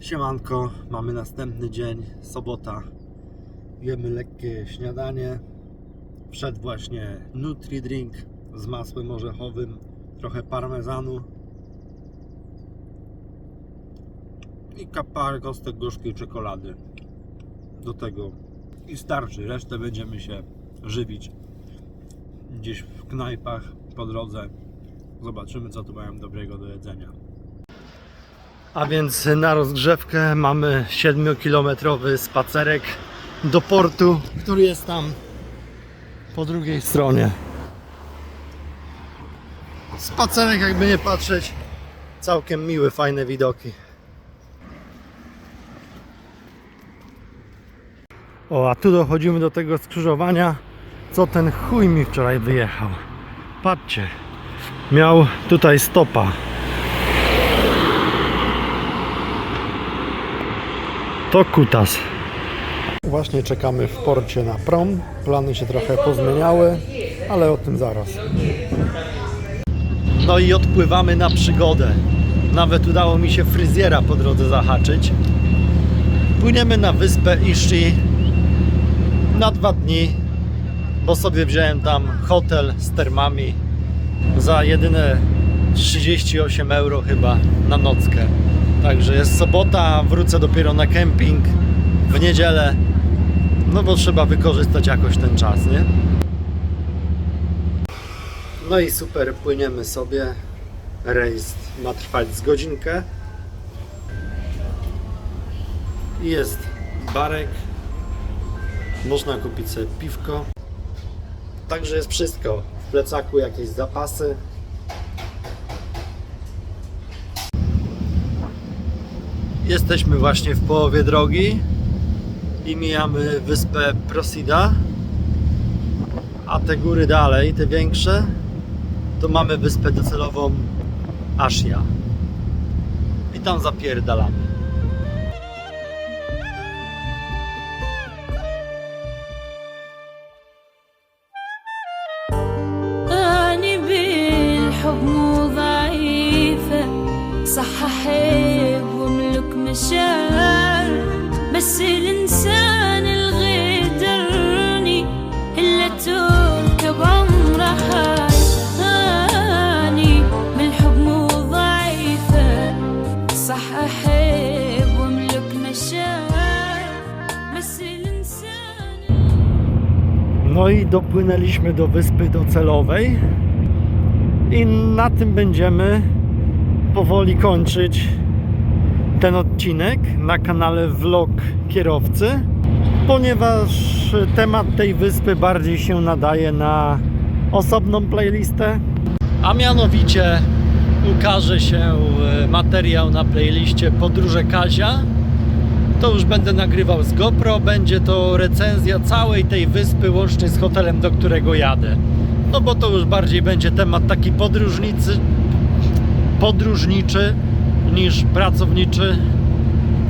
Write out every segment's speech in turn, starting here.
Siemanko, mamy następny dzień, sobota. Jemy lekkie śniadanie. Wszedł właśnie Nutri Drink z masłem orzechowym, trochę parmezanu i parę kostek gorzkiej czekolady. Do tego i starczy. Resztę będziemy się żywić gdzieś w knajpach po drodze. Zobaczymy, co tu mają dobrego do jedzenia. A więc na rozgrzewkę mamy 7-kilometrowy spacerek do portu, który jest tam po drugiej stronie. Spacerek, jakby nie patrzeć, całkiem miły, fajne widoki. O, a tu dochodzimy do tego skrzyżowania, co ten chuj mi wczoraj wyjechał. Patrzcie, miał tutaj stopa. To kutas. Właśnie czekamy w porcie na prom. Plany się trochę pozmieniały, ale o tym zaraz. No i odpływamy na przygodę. Nawet udało mi się fryzjera po drodze zahaczyć. Płyniemy na wyspę Ishi na dwa dni, bo sobie wziąłem tam hotel z termami za jedyne 38 euro chyba na nockę. Także jest sobota, wrócę dopiero na kemping w niedzielę. No bo trzeba wykorzystać jakoś ten czas, nie? No i super, płyniemy sobie. Rejs ma trwać z godzinkę. Jest barek. Można kupić sobie piwko. Także jest wszystko. W plecaku jakieś zapasy. Jesteśmy właśnie w połowie drogi i mijamy wyspę Prosida. A te góry dalej, te większe, to mamy wyspę docelową Asia. I tam zapierdalamy. أنا بالحب مو ضعيفة صح أحب وأملك مشاعر بس الإنسان الغدرني إلا تركب عمره هاي أني بالحب مو ضعيفة صح أحب وأملك مشاعر بس الإنسان No i dopłynęliśmy do wyspy docelowej i na tym będziemy powoli kończyć ten odcinek na kanale Vlog Kierowcy, ponieważ temat tej wyspy bardziej się nadaje na osobną playlistę, a mianowicie ukaże się e, materiał na playliście Podróże Kazia to już będę nagrywał z GoPro. Będzie to recenzja całej tej wyspy, łącznie z hotelem, do którego jadę. No bo to już bardziej będzie temat taki podróżnicy, podróżniczy niż pracowniczy.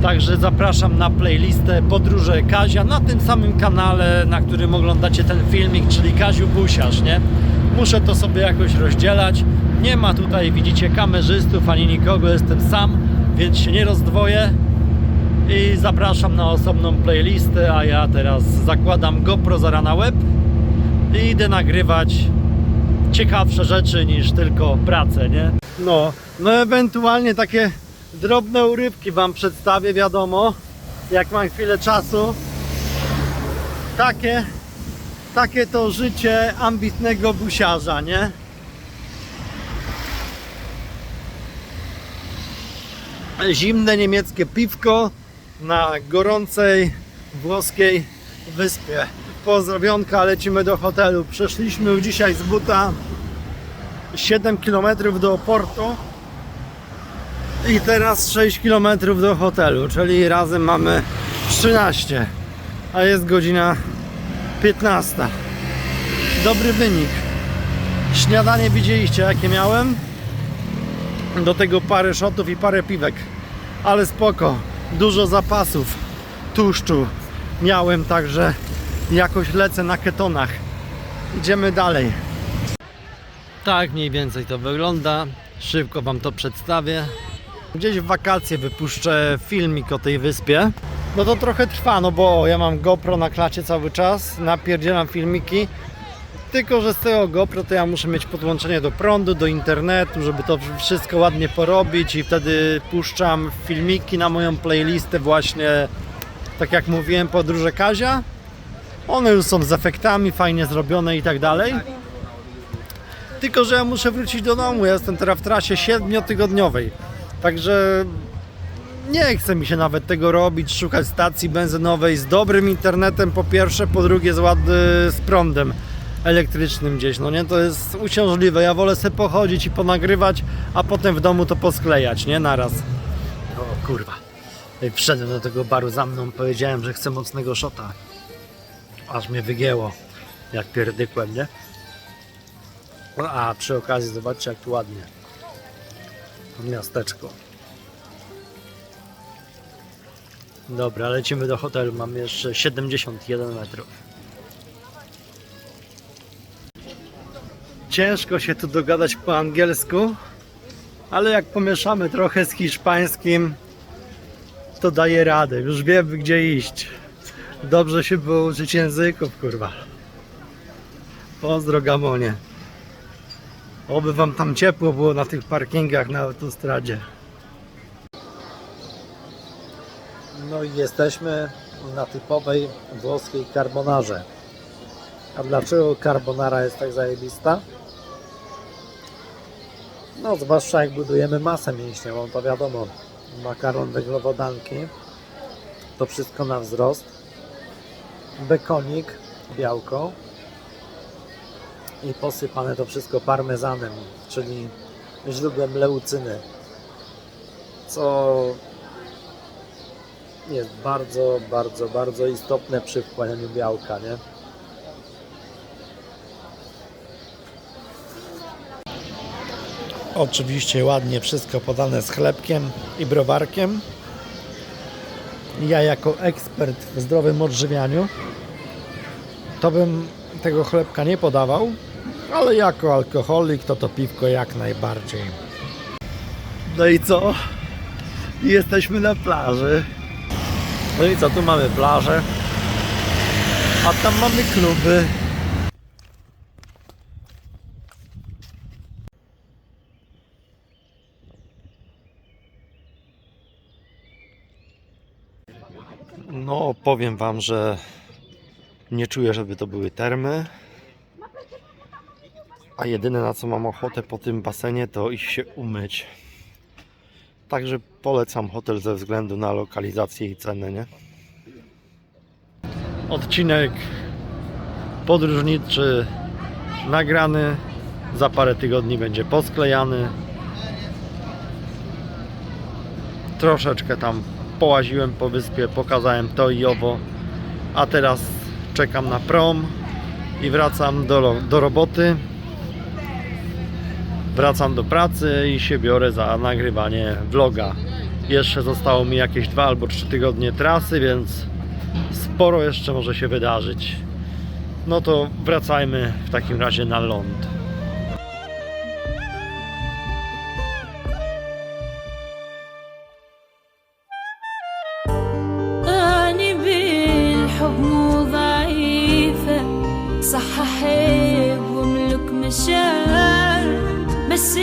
Także zapraszam na playlistę Podróże Kazia na tym samym kanale, na którym oglądacie ten filmik, czyli Kaziu Busiarz, nie? Muszę to sobie jakoś rozdzielać. Nie ma tutaj, widzicie, kamerzystów ani nikogo, jestem sam, więc się nie rozdwoję i zapraszam na osobną playlistę, a ja teraz zakładam GoPro zara na web i idę nagrywać ciekawsze rzeczy niż tylko pracę, nie? No, no ewentualnie takie drobne urywki Wam przedstawię, wiadomo, jak mam chwilę czasu. Takie, takie to życie ambitnego busiarza, nie? Zimne niemieckie piwko, na gorącej włoskiej wyspie. Pozdrowionka, lecimy do hotelu. Przeszliśmy dzisiaj z buta 7 km do portu i teraz 6 km do hotelu, czyli razem mamy 13, a jest godzina 15. Dobry wynik. Śniadanie widzieliście jakie miałem? Do tego parę shotów i parę piwek. Ale spoko dużo zapasów tłuszczu miałem, także jakoś lecę na ketonach. Idziemy dalej. Tak mniej więcej to wygląda. Szybko Wam to przedstawię. Gdzieś w wakacje wypuszczę filmik o tej wyspie. No to trochę trwa, no bo ja mam GoPro na klacie cały czas, napierdzielam filmiki. Tylko, że z tego GoPro to ja muszę mieć podłączenie do prądu, do internetu, żeby to wszystko ładnie porobić i wtedy puszczam filmiki na moją playlistę właśnie, tak jak mówiłem, Podróże Kazia. One już są z efektami, fajnie zrobione i tak dalej. Tylko, że ja muszę wrócić do domu. Ja jestem teraz w trasie 7-tygodniowej. Także nie chce mi się nawet tego robić, szukać stacji benzynowej z dobrym internetem po pierwsze, po drugie z, ład, z prądem elektrycznym gdzieś. No nie, to jest uciążliwe. Ja wolę sobie pochodzić i ponagrywać, a potem w domu to posklejać, nie? Naraz. O kurwa. Wszedłem do tego baru za mną, powiedziałem, że chcę mocnego szota. Aż mnie wygięło, jak pierdykłem, nie? No, A przy okazji zobaczcie jak tu ładnie. Miasteczko. Dobra, lecimy do hotelu. Mamy jeszcze 71 metrów. Ciężko się tu dogadać po angielsku, ale jak pomieszamy trochę z hiszpańskim, to daje radę. Już wiem gdzie iść. Dobrze się było uczyć języków, kurwa. Pozdro Gamonie. Oby wam tam ciepło było na tych parkingach na autostradzie. No i jesteśmy na typowej włoskiej carbonarze. A dlaczego carbonara jest tak zajebista? No zwłaszcza jak budujemy masę mięśniową, to wiadomo, makaron węglowodanki, to wszystko na wzrost, bekonik, białko, i posypane to wszystko parmezanem, czyli źródłem leucyny, co jest bardzo, bardzo, bardzo istotne przy wchłanianiu białka, nie? Oczywiście ładnie wszystko podane z chlebkiem i browarkiem. Ja jako ekspert w zdrowym odżywianiu to bym tego chlebka nie podawał, ale jako alkoholik to to piwko jak najbardziej. No i co? Jesteśmy na plaży. No i co, tu mamy plażę, a tam mamy kluby. No, powiem Wam, że nie czuję, żeby to były termy. A jedyne na co mam ochotę po tym basenie to iść się umyć. Także polecam hotel ze względu na lokalizację i cenę, nie? Odcinek podróżniczy nagrany. Za parę tygodni będzie posklejany. Troszeczkę tam połaziłem po wyspie, pokazałem to i owo. A teraz czekam na prom i wracam do, do roboty. Wracam do pracy i się biorę za nagrywanie vloga. Jeszcze zostało mi jakieś dwa albo trzy tygodnie trasy, więc sporo jeszcze może się wydarzyć. No to wracajmy w takim razie na ląd. بس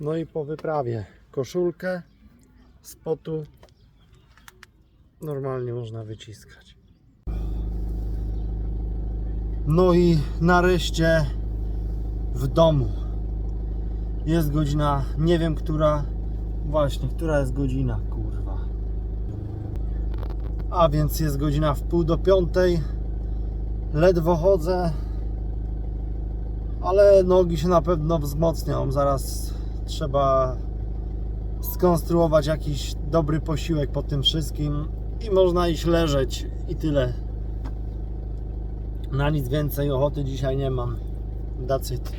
No i po wyprawie koszulkę spotu normalnie można wyciskać. No i nareszcie w domu. Jest godzina, nie wiem która, właśnie, która jest godzina, kurwa. A więc jest godzina w pół do piątej. Ledwo chodzę, ale nogi się na pewno wzmocnią. Zaraz trzeba skonstruować jakiś dobry posiłek po tym wszystkim i można iść leżeć i tyle. Na nic więcej ochoty dzisiaj nie mam. That's it.